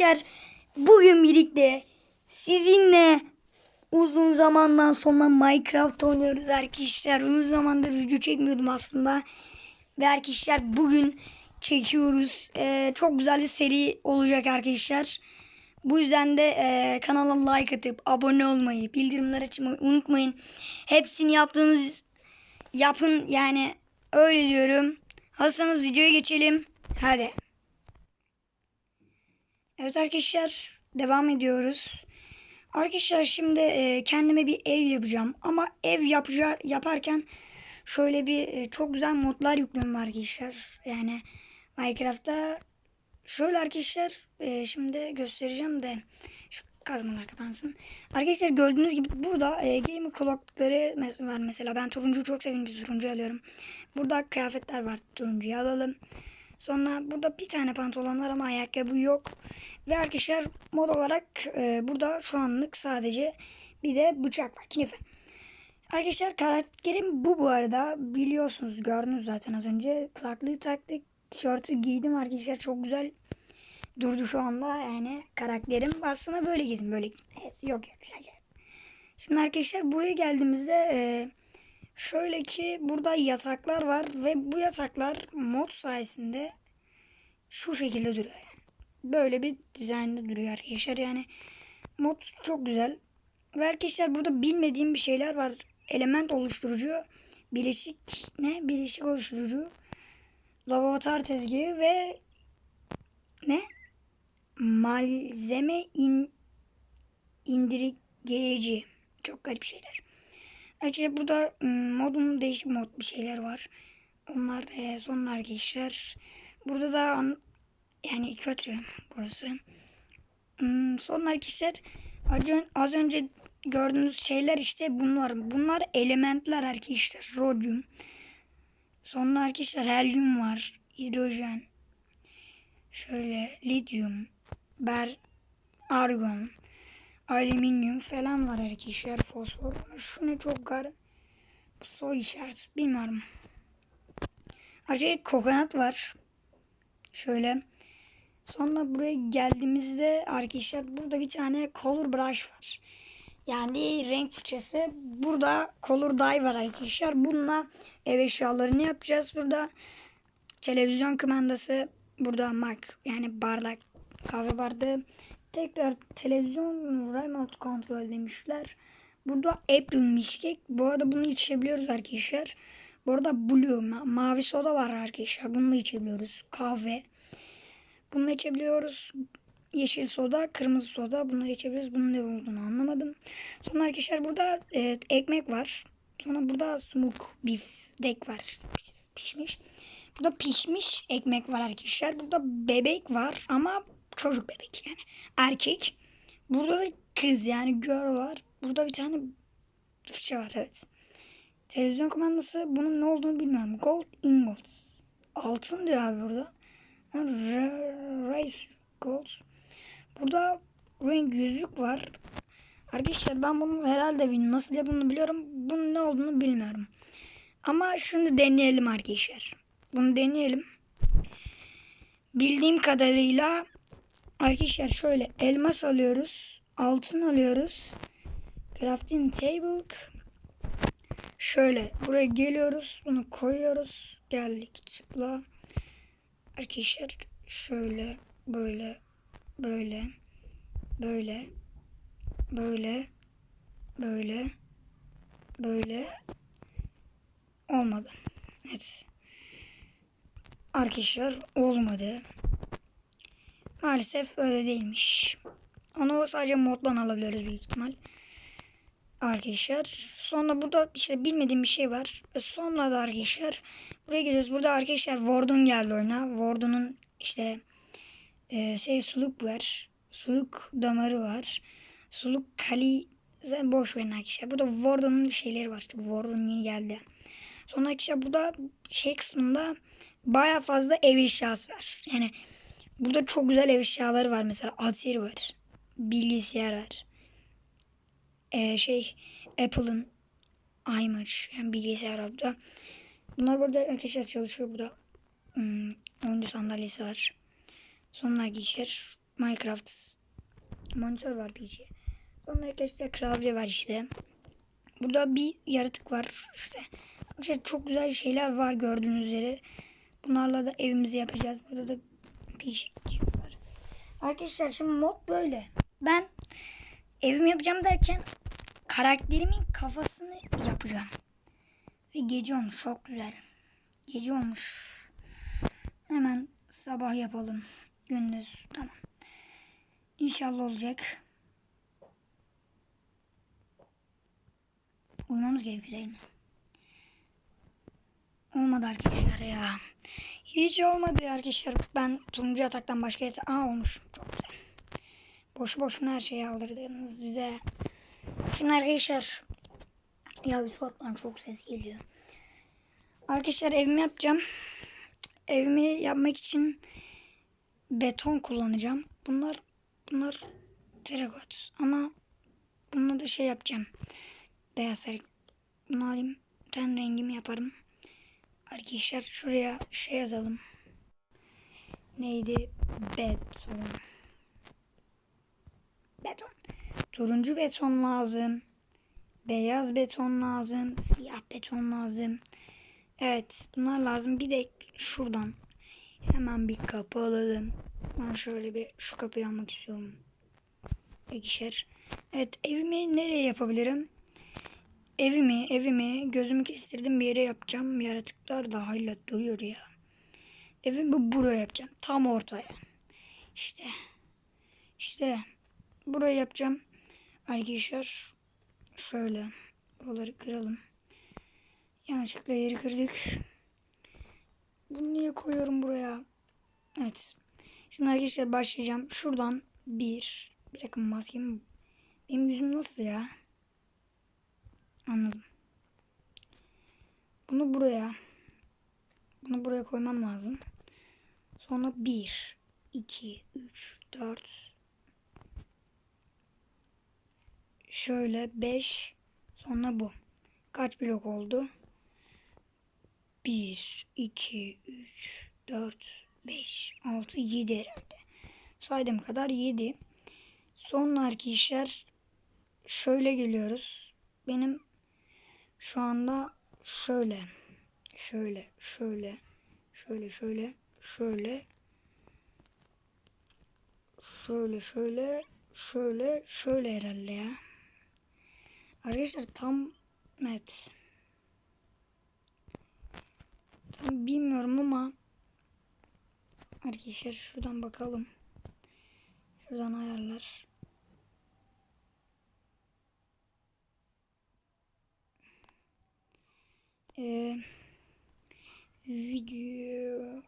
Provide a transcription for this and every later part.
Arkadaşlar bugün birlikte sizinle uzun zamandan sonra Minecraft oynuyoruz arkadaşlar. Uzun zamandır video çekmiyordum aslında. Ve arkadaşlar bugün çekiyoruz. Ee, çok güzel bir seri olacak arkadaşlar. Bu yüzden de e, kanala like atıp abone olmayı, bildirimler açmayı unutmayın. Hepsini yaptığınız yapın yani öyle diyorum. Hazırsanız videoya geçelim. Hadi. Evet arkadaşlar devam ediyoruz. Arkadaşlar şimdi e, kendime bir ev yapacağım. Ama ev yapaca- yaparken şöyle bir e, çok güzel modlar yüklüyorum arkadaşlar. Yani Minecraft'ta şöyle arkadaşlar e, şimdi göstereceğim de şu kazmalar kapansın. Arkadaşlar gördüğünüz gibi burada e, gamer kulaklıkları var mesela. Ben turuncuyu çok seviyorum. Bir turuncu alıyorum. Burada kıyafetler var. Turuncuyu alalım. Sonra burada bir tane pantolon var ama ayakkabı yok. Ve arkadaşlar mod olarak e, burada şu anlık sadece bir de bıçak var. Kinife. Arkadaşlar karakterim bu bu arada. Biliyorsunuz gördünüz zaten az önce. Kulaklığı taktık. Tişörtü giydim arkadaşlar. Çok güzel durdu şu anda. Yani karakterim aslında böyle giydim. Böyle giydim. Evet, yok yok şaka. Şimdi arkadaşlar buraya geldiğimizde e, şöyle ki burada yataklar var ve bu yataklar mod sayesinde şu şekilde duruyor. Böyle bir dizaynda duruyor arkadaşlar. Yani mod çok güzel. Ve arkadaşlar burada bilmediğim bir şeyler var. Element oluşturucu, bileşik ne? Bileşik oluşturucu, laboratuvar tezgahı ve ne? Malzeme in, indirgeyici. Çok garip şeyler. Arkadaşlar burada modun değişik mod bir şeyler var. Onlar e, sonlar geçer. Burada da an- yani kötü burası. Hmm, sonlar geçer. Az, ön- az önce gördüğünüz şeyler işte bunlar. Bunlar elementler arkadaşlar. Rodyum. Sonra arkadaşlar helyum var. Hidrojen. Şöyle lityum. Ber argon. Alüminyum falan var arkadaşlar. Fosfor. Şu ne çok gar. Bu soy işareti. Bilmiyorum. Ayrıca kokonat var. Şöyle. Sonra buraya geldiğimizde arkadaşlar burada bir tane color brush var. Yani renk fırçası. Burada color dye var arkadaşlar. Bununla ev eşyalarını yapacağız. Burada televizyon kumandası. Burada Mac yani bardak kahve bardağı. Tekrar televizyon remote kontrol demişler. Burada April Mişkek. Bu arada bunu içebiliyoruz arkadaşlar. Bu arada Blue ma- mavi soda var arkadaşlar. Bunu da içebiliyoruz. Kahve. Bunu içebiliyoruz. Yeşil soda, kırmızı soda. Bunları içebiliriz. Bunun ne olduğunu anlamadım. Sonra arkadaşlar burada e, ekmek var. Sonra burada smoke beef dek var. Pişmiş. Burada pişmiş ekmek var arkadaşlar. Burada bebek var ama çocuk bebek yani. Erkek. Burada da kız yani girl var. Burada bir tane fırça var evet. Televizyon kumandası bunun ne olduğunu bilmiyorum. Gold ingot. Altın diyor abi burada. Ha, r- Rice gold. Burada renk yüzük var. Arkadaşlar ben bunu herhalde bil- nasıl yapıldığını biliyorum. Bunun ne olduğunu bilmiyorum. Ama şunu deneyelim arkadaşlar. Bunu deneyelim. Bildiğim kadarıyla arkadaşlar şöyle elmas alıyoruz. Altın alıyoruz. Crafting table. Şöyle buraya geliyoruz. Bunu koyuyoruz. Geldik tıkla. Arkadaşlar şöyle böyle böyle böyle böyle böyle böyle olmadı. Evet. Arkadaşlar olmadı. Maalesef öyle değilmiş. Onu sadece moddan alabiliyoruz büyük ihtimal. Arkadaşlar. Sonra burada işte bilmediğim bir şey var. Sonra da arkadaşlar buraya geliyoruz. Burada arkadaşlar Ward'un geldi oyuna. Ward'un işte e, şey suluk var. Suluk damarı var. Suluk kali Zaten boş verin arkadaşlar. Burada Ward'un şeyleri var. İşte Ward'un yeni geldi. Sonra arkadaşlar burada şey kısmında baya fazla ev eşyası var. Yani burada çok güzel ev eşyaları var. Mesela Atari var. Bilgisayar var. Ee, şey Apple'ın iMac yani bilgisayar var burada. Bunlar burada arkadaşlar çalışıyor burada. Hmm, oyuncu sandalyesi var. Sonra arkadaşlar Minecraft monitör var PC. Sonra arkadaşlar klavye var işte. Burada bir yaratık var işte. Arkadaşlar çok güzel şeyler var gördüğünüz üzere. Bunlarla da evimizi yapacağız. Burada da Arkadaşlar şimdi mod böyle. Ben evimi yapacağım derken karakterimin kafasını yapacağım. Ve gece olmuş çok güzel. Gece olmuş. Hemen sabah yapalım. Gündüz tamam. İnşallah olacak. Uyumamız gerekiyor değil mi? Olmadı arkadaşlar ya. Hiç olmadı arkadaşlar. Ben turuncu yataktan başka yatak... Aa olmuş. Çok güzel. Boşu boşuna her şeyi aldırdınız bize. Şimdi arkadaşlar. Ya kattan çok ses geliyor. Arkadaşlar evimi yapacağım. Evimi yapmak için beton kullanacağım. Bunlar bunlar terakot ama bununla da şey yapacağım. Beyaz renk. Bunu alayım. Ten rengimi yaparım. Arkadaşlar şuraya şey yazalım. Neydi? Beton. Beton. Turuncu beton lazım. Beyaz beton lazım. Siyah beton lazım. Evet bunlar lazım. Bir de şuradan hemen bir kapı alalım. Ben şöyle bir şu kapıyı almak istiyorum. İkişer. Evet evimi nereye yapabilirim? Evimi evimi gözümü kestirdim bir yere yapacağım. Yaratıklar da hala duruyor ya. Evimi buraya yapacağım. Tam ortaya. İşte. İşte. Buraya yapacağım. Arkadaşlar şöyle. Buraları kıralım. Yanlışlıkla yeri kırdık. Bunu niye koyuyorum buraya? Evet. Şimdi arkadaşlar başlayacağım. Şuradan bir. Bir dakika maskem. Benim yüzüm nasıl ya? Anladım. Bunu buraya. Bunu buraya koymam lazım. Sonra bir, iki, üç, dört. Şöyle beş. Sonra bu. Kaç blok oldu? 1, 2, 3, 4, 5, 6, 7 herhalde. Saydığım kadar 7. Sonraki işler şöyle geliyoruz. Benim şu anda şöyle. Şöyle, şöyle, şöyle, şöyle, şöyle. Şöyle, şöyle, şöyle, şöyle herhalde ya. Arkadaşlar tam net. Tam bilmiyorum ama arkadaşlar şuradan bakalım. Şuradan ayarlar. Ee, video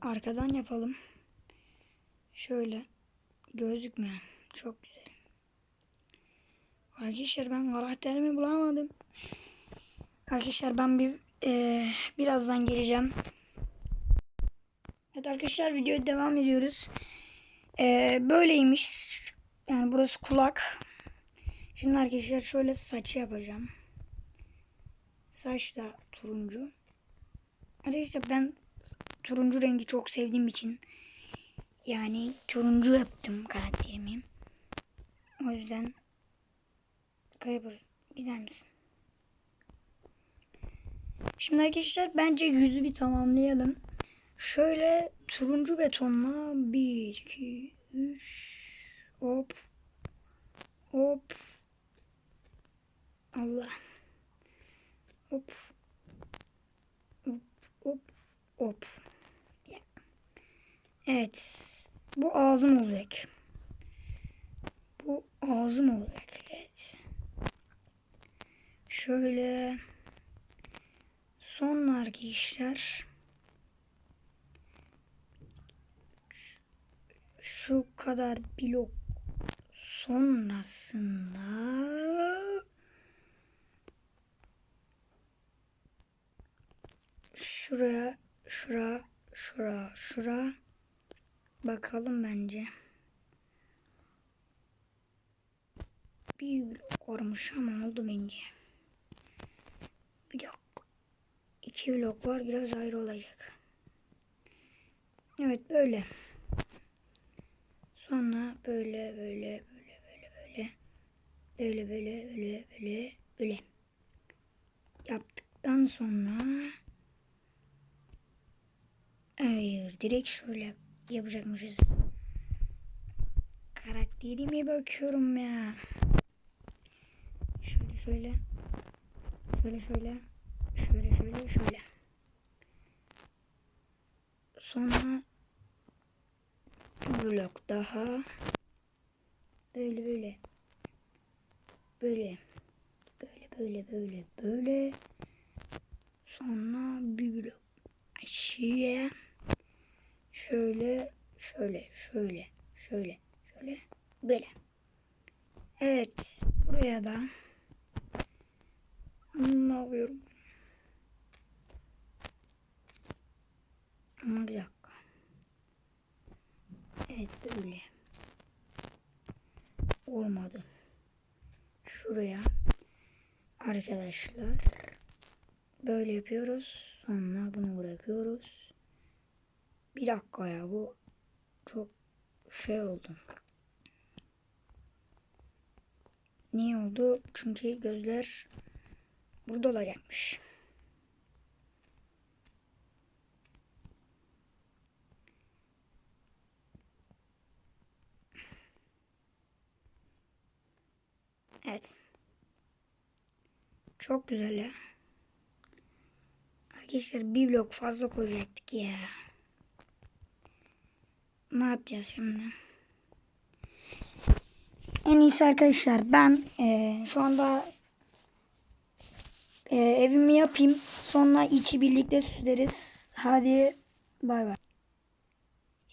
arkadan yapalım. Şöyle gözükmüyor. Çok güzel. Arkadaşlar ben karakterimi bulamadım. Arkadaşlar ben bir e, birazdan geleceğim. Evet arkadaşlar videoya devam ediyoruz. E, böyleymiş. Yani burası kulak. Şimdi arkadaşlar şöyle saçı yapacağım. Saç da turuncu. Arkadaşlar ben turuncu rengi çok sevdiğim için yani turuncu yaptım karakterimi. O yüzden Creeper gider misin? Şimdi arkadaşlar bence yüzü bir tamamlayalım. Şöyle turuncu betonla 1, 2, 3 hop hop Allah hop hop hop hop Evet bu ağzım olacak. Bu ağzım olacak. Evet. Şöyle sonlarki işler şu kadar blok sonrasında şuraya şura şura şura. Bakalım bence. Bir blok varmış ama oldu bence. Bir dakika. İki blok var biraz ayrı olacak. Evet böyle. Sonra böyle böyle böyle böyle böyle. Böyle böyle böyle böyle böyle. Yaptıktan sonra hayır direkt şöyle yapacakmışız. Karakterime bakıyorum ya. Şöyle şöyle. Şöyle şöyle. Şöyle şöyle şöyle. Sonra blok daha. Böyle böyle. Böyle. Böyle böyle böyle böyle. Sonra bir blok aşağıya. Şöyle şöyle şöyle şöyle şöyle böyle. Evet buraya da ne yapıyorum? Ama bir dakika. Evet böyle. Olmadı. Şuraya arkadaşlar böyle yapıyoruz. Sonra bunu bırakıyoruz. Bir dakika ya bu çok şey oldu. Niye oldu? Çünkü gözler burada olacakmış. Evet. Çok güzel ya. Arkadaşlar bir blok fazla koyacaktık ya. Ne yapacağız şimdi? En iyisi arkadaşlar ben eee, şu anda eee, evimi yapayım. Sonra içi birlikte süsleriz. Hadi bay bay.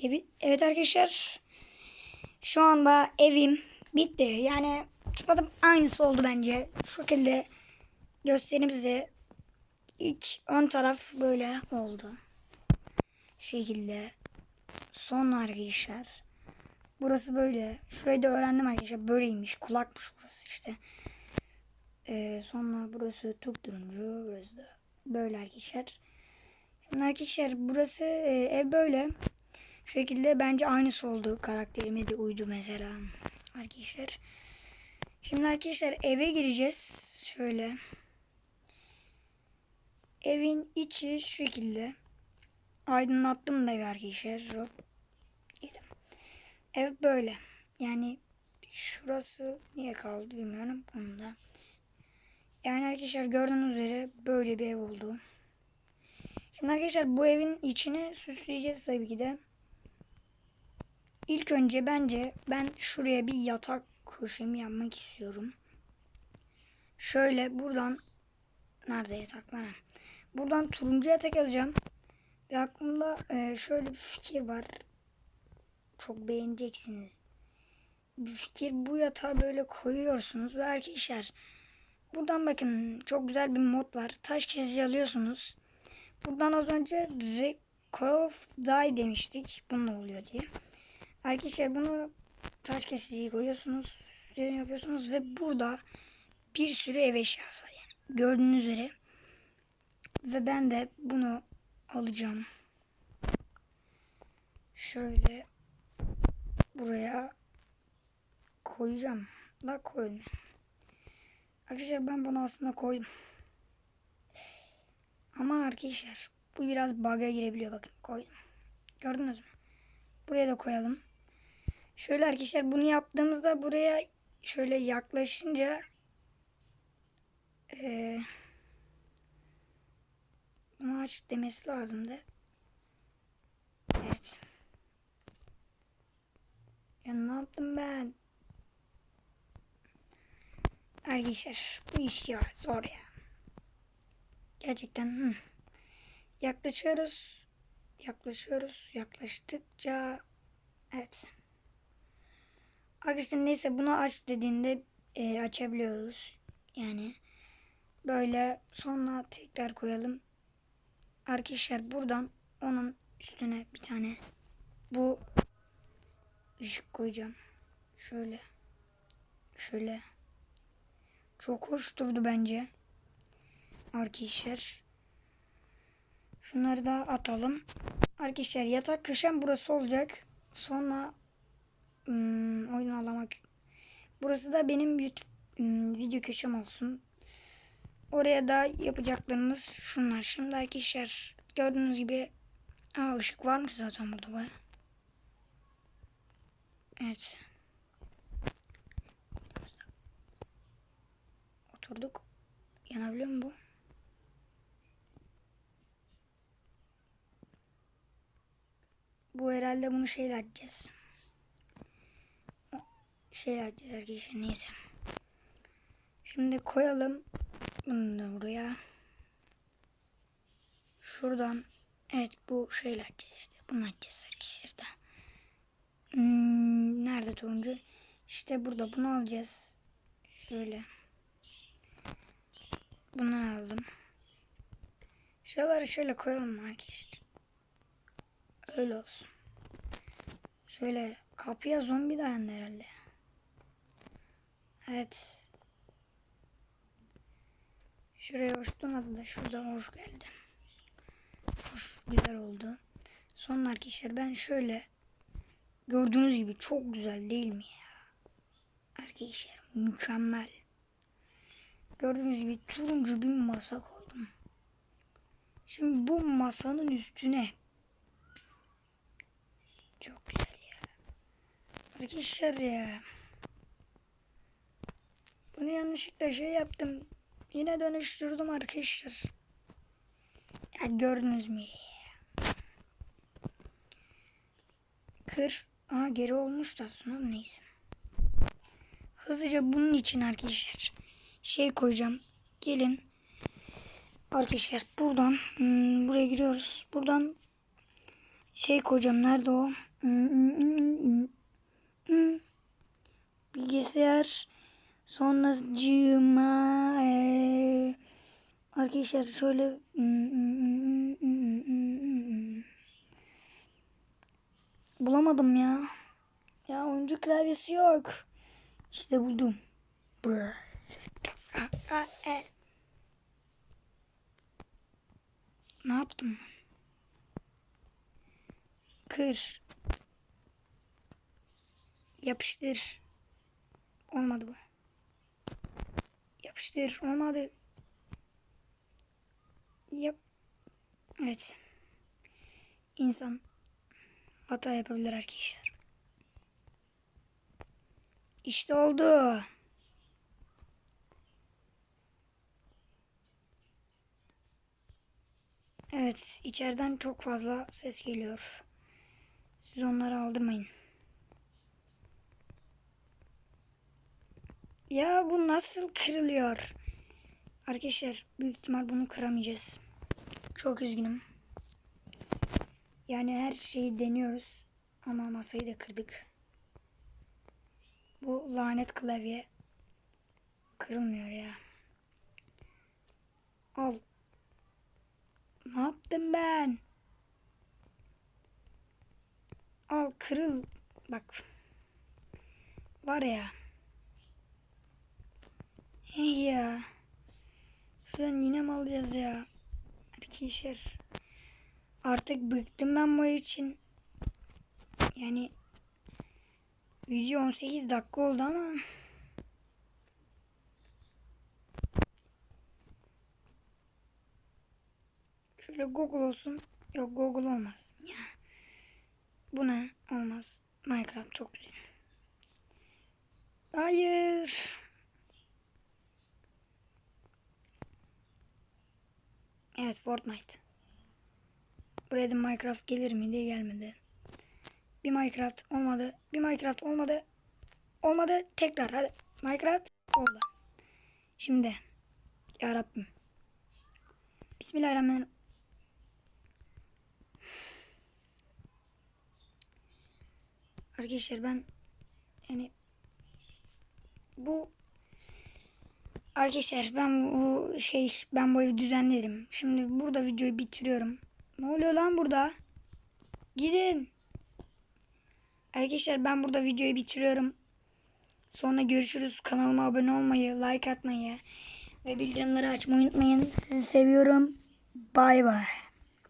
Evet, evet arkadaşlar. Şu anda evim bitti. Yani tıpatıp aynısı oldu bence. Şu şekilde göstereyim size. İlk ön taraf böyle oldu. Şu şekilde. Sonra arkadaşlar. Burası böyle. Şurayı da öğrendim arkadaşlar. Böyleymiş. Kulakmış burası işte. Ee, sonra burası tuk turuncu. Burası da böyle arkadaşlar. Şimdi arkadaşlar burası e, ev böyle. Şu şekilde bence aynısı oldu. Karakterime de uydu mesela. Arkadaşlar. Şimdi arkadaşlar eve gireceğiz. Şöyle. Evin içi şu şekilde. Aydınlattım da arkadaşlar. Hop. Ev böyle. Yani şurası niye kaldı bilmiyorum. Bunda. Yani arkadaşlar gördüğünüz üzere böyle bir ev oldu. Şimdi arkadaşlar bu evin içini süsleyeceğiz tabii ki de. İlk önce bence ben şuraya bir yatak köşemi yapmak istiyorum. Şöyle buradan nerede yatak var? Buradan turuncu yatak alacağım. Ve aklımda e, şöyle bir fikir var. Çok beğeneceksiniz. Bir fikir bu yatağı böyle koyuyorsunuz ve arkadaşlar buradan bakın çok güzel bir mod var. Taş kesici alıyorsunuz. Buradan az önce Call of Die demiştik. Bununla oluyor diye. Arkadaşlar bunu taş kesiciyi koyuyorsunuz. Üstlerini yapıyorsunuz ve burada bir sürü ev eşyası var yani. Gördüğünüz üzere. Ve ben de bunu alacağım. Şöyle buraya koyacağım. Da koydum. Arkadaşlar ben bunu aslında koydum. Ama arkadaşlar bu biraz bug'a girebiliyor bakın koydum. Gördünüz mü? Buraya da koyalım. Şöyle arkadaşlar bunu yaptığımızda buraya şöyle yaklaşınca eee bunu aç demesi lazımdı. Evet. Ya ne yaptım ben? Arkadaşlar bu iş ya zor ya. Gerçekten hı. yaklaşıyoruz. Yaklaşıyoruz. Yaklaştıkça evet. Arkadaşlar neyse bunu aç dediğinde e, açabiliyoruz. Yani böyle sonra tekrar koyalım. Arkadaşlar buradan onun üstüne bir tane bu ışık koyacağım. Şöyle. Şöyle. Çok hoş durdu bence. Arkadaşlar. Şunları da atalım. Arkadaşlar yatak köşem burası olacak. Sonra hmm, Burası da benim YouTube ım, video köşem olsun. Oraya da yapacaklarımız şunlar. Şimdi arkadaşlar gördüğünüz gibi Aa, ışık varmış zaten burada baya. Evet. Oturduk. Yanabiliyor mu bu? Bu herhalde bunu şeyle açacağız. Şeyle açacağız arkadaşlar neyse. Şimdi koyalım bunu da buraya. Şuradan evet bu şeyle açacağız işte. Bunu açacağız arkadaşlar da. Hmm, nerede turuncu? İşte burada bunu alacağız. Şöyle. Bundan aldım. Şuraları şöyle koyalım mı arkadaşlar? Öyle olsun. Şöyle kapıya zombi dayandı herhalde. Evet. Şuraya hoş durmadı da şurada hoş geldi. Hoş güzel oldu. Son arkadaşlar ben şöyle gördüğünüz gibi çok güzel değil mi ya? Arkadaşlar mükemmel. Gördüğünüz gibi turuncu bir masa koydum. Şimdi bu masanın üstüne çok güzel ya. Arkadaşlar ya. Bunu yanlışlıkla şey yaptım. Yine dönüştürdüm arkadaşlar. Ya gördünüz mü? Kır. Aa geri olmuş da aslında neyse. Hızlıca bunun için arkadaşlar şey koyacağım. Gelin. Arkadaşlar buradan hmm, buraya giriyoruz. Buradan şey koyacağım. Nerede o? Hmm, hmm, hmm, hmm, hmm. Bilgisayar sonracığıma ee, arkadaşlar şöyle hmm, hmm, hmm, hmm, hmm, hmm. Bulamadım ya. Ya oyuncu klavyesi yok. İşte buldum. Brr. E. Ne yaptım ben? Kır. Yapıştır. Olmadı bu. Yapıştır. Olmadı. Yap. Evet. İnsan hata yapabilir arkadaşlar. İşte oldu. Evet, içeriden çok fazla ses geliyor. Siz onları aldırmayın. Ya bu nasıl kırılıyor? Arkadaşlar büyük ihtimal bunu kıramayacağız. Çok üzgünüm. Yani her şeyi deniyoruz. Ama masayı da kırdık. Bu lanet klavye kırılmıyor ya. Al. Ne yaptım ben? Al kırıl. Bak. Var ya. Hey ya. Şuradan yine mi alacağız ya? Arkadaşlar. Artık bıktım ben bu için. Yani video 18 dakika oldu ama Şöyle Google olsun. Yok Google olmaz. Ya. Bu ne? Olmaz. Minecraft çok güzel. Hayır. Evet Fortnite. Buraya da Minecraft gelir mi diye gelmedi. Bir Minecraft olmadı. Bir Minecraft olmadı. Olmadı. Tekrar hadi. Minecraft oldu. Şimdi. Ya Rabbim. Bismillahirrahmanirrahim. Arkadaşlar ben yani bu Arkadaşlar ben bu şey ben bu evi düzenlerim. Şimdi burada videoyu bitiriyorum. Ne oluyor lan burada? Gidin. Arkadaşlar ben burada videoyu bitiriyorum. Sonra görüşürüz. Kanalıma abone olmayı, like atmayı ve bildirimleri açmayı unutmayın. Sizi seviyorum. Bay bay.